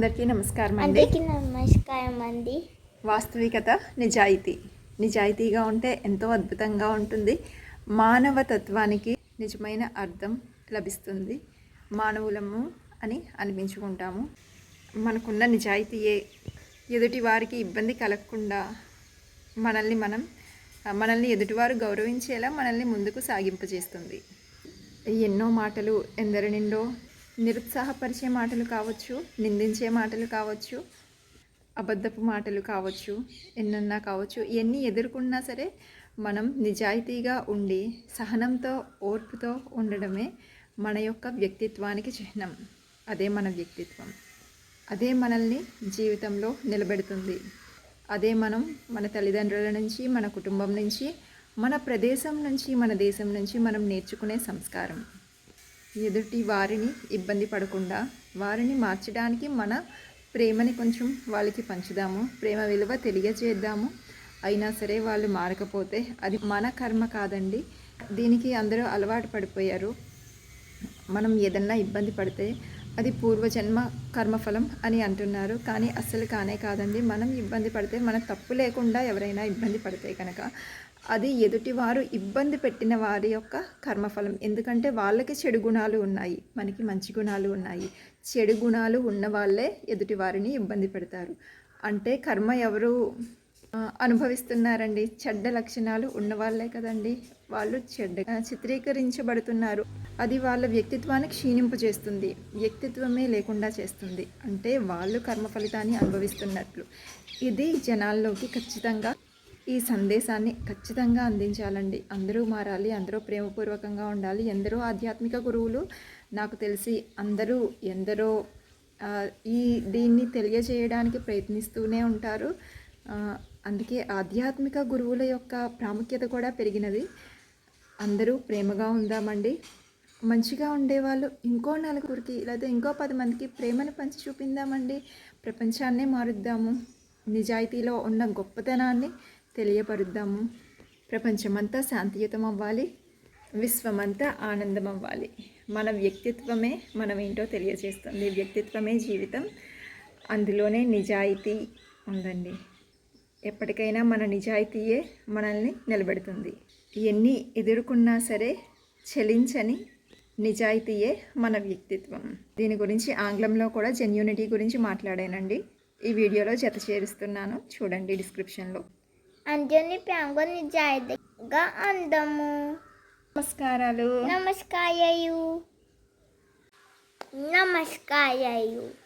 అందరికీ నమస్కారం అండి అందరికీ నమస్కారం అండి. వాస్తవికత నిజాయితీ. నిజాయితీగా ఉంటే ఎంతో అద్భుతంగా ఉంటుంది. మానవ తత్వానికి నిజమైన అర్థం లభిస్తుంది. మానవులము అని అనిపించుకుంటాము. మనకున్న నిజాయితీయే. ఎదుటి వారికి ఇబ్బంది కలగకుండా మనల్ని మనం మనల్ని ఎదుటివారు గౌరవించేలా మనల్ని ముందుకు సాగింపజేస్తుంది. ఎన్నో మాటలు ఎందరినిండో నిరుత్సాహపరిచే మాటలు కావచ్చు నిందించే మాటలు కావచ్చు అబద్ధపు మాటలు కావచ్చు ఎన్నన్నా కావచ్చు ఎన్ని ఎదుర్కొన్నా సరే మనం నిజాయితీగా ఉండి సహనంతో ఓర్పుతో ఉండడమే మన యొక్క వ్యక్తిత్వానికి చిహ్నం. అదే మన వ్యక్తిత్వం. అదే మనల్ని జీవితంలో నిలబెడుతుంది. అదే మనం మన తల్లిదండ్రుల నుంచి మన కుటుంబం నుంచి మన ప్రదేశం నుంచి మన దేశం నుంచి మనం నేర్చుకునే సంస్కారం. ఎదుటి వారిని ఇబ్బంది పడకుండా వారిని మార్చడానికి మన ప్రేమని కొంచెం వాళ్ళకి పంచుదాము. ప్రేమ విలువ తెలియజేద్దాము. అయినా సరే వాళ్ళు మారకపోతే అది మన కర్మ కాదండి. దీనికి అందరూ అలవాటు పడిపోయారు. మనం ఏదన్నా ఇబ్బంది పడితే అది పూర్వజన్మ కర్మఫలం అని అంటున్నారు. కానీ అస్సలు కానే కాదండి. మనం ఇబ్బంది పడితే మన తప్పు లేకుండా ఎవరైనా ఇబ్బంది పడితే కనుక అది ఎదుటివారు ఇబ్బంది పెట్టిన వారి యొక్క కర్మఫలం. ఎందుకంటే వాళ్ళకి చెడు గుణాలు ఉన్నాయి మనకి మంచి గుణాలు ఉన్నాయి. చెడు గుణాలు ఉన్న వాళ్ళే ఎదుటి వారిని ఇబ్బంది పెడతారు. అంటే కర్మ ఎవరు అనుభవిస్తున్నారండి? చెడ్డ లక్షణాలు ఉన్నవాళ్ళే కదండి. వాళ్ళు చెడ్డ చిత్రీకరించబడుతున్నారు. అది వాళ్ళ వ్యక్తిత్వాన్ని క్షీణింపు చేస్తుంది. వ్యక్తిత్వమే లేకుండా చేస్తుంది. అంటే వాళ్ళు కర్మ ఫలితాన్ని అనుభవిస్తున్నట్లు. ఇది జనాల్లోకి ఖచ్చితంగా ఈ సందేశాన్ని ఖచ్చితంగా అందించాలండి. అందరూ మారాలి అందరూ ప్రేమపూర్వకంగా ఉండాలి ఎందరో ఆధ్యాత్మిక గురువులు నాకు తెలిసి అందరూ ఎందరో ఈ దీన్ని తెలియజేయడానికి ప్రయత్నిస్తూనే ఉంటారు. అందుకే ఆధ్యాత్మిక గురువుల యొక్క ప్రాముఖ్యత కూడా పెరిగినది. అందరూ ప్రేమగా ఉందామండి. మంచిగా ఉండేవాళ్ళు ఇంకో నలుగురికి లేదా ఇంకో పది మందికి ప్రేమను పంచి చూపిందామండి. ప్రపంచాన్నే మారుద్దాము. నిజాయితీలో ఉన్న గొప్పతనాన్ని తెలియపరుద్దాము. ప్రపంచమంతా శాంతియుతం అవ్వాలి విశ్వమంతా ఆనందం అవ్వాలి మన వ్యక్తిత్వమే మనం ఏంటో తెలియజేస్తుంది. వ్యక్తిత్వమే జీవితం. అందులోనే నిజాయితీ ఉందండి. ఎప్పటికైనా మన నిజాయితీయే మనల్ని నిలబెడుతుంది. ఎన్ని ఎదుర్కొన్నా సరే చలించని నిజాయితీయే మన వ్యక్తిత్వం. దీని గురించి ఆంగ్లంలో కూడా జెన్యూనిటీ గురించి మాట్లాడానండి. ఈ వీడియోలో జత చేరుస్తున్నాను. చూడండి డిస్క్రిప్షన్లో. అందరినీ ప్రేమగా నిజాయితీగా అందము. నమస్కారాలు. నమస్కారయు. నమస్కారయు.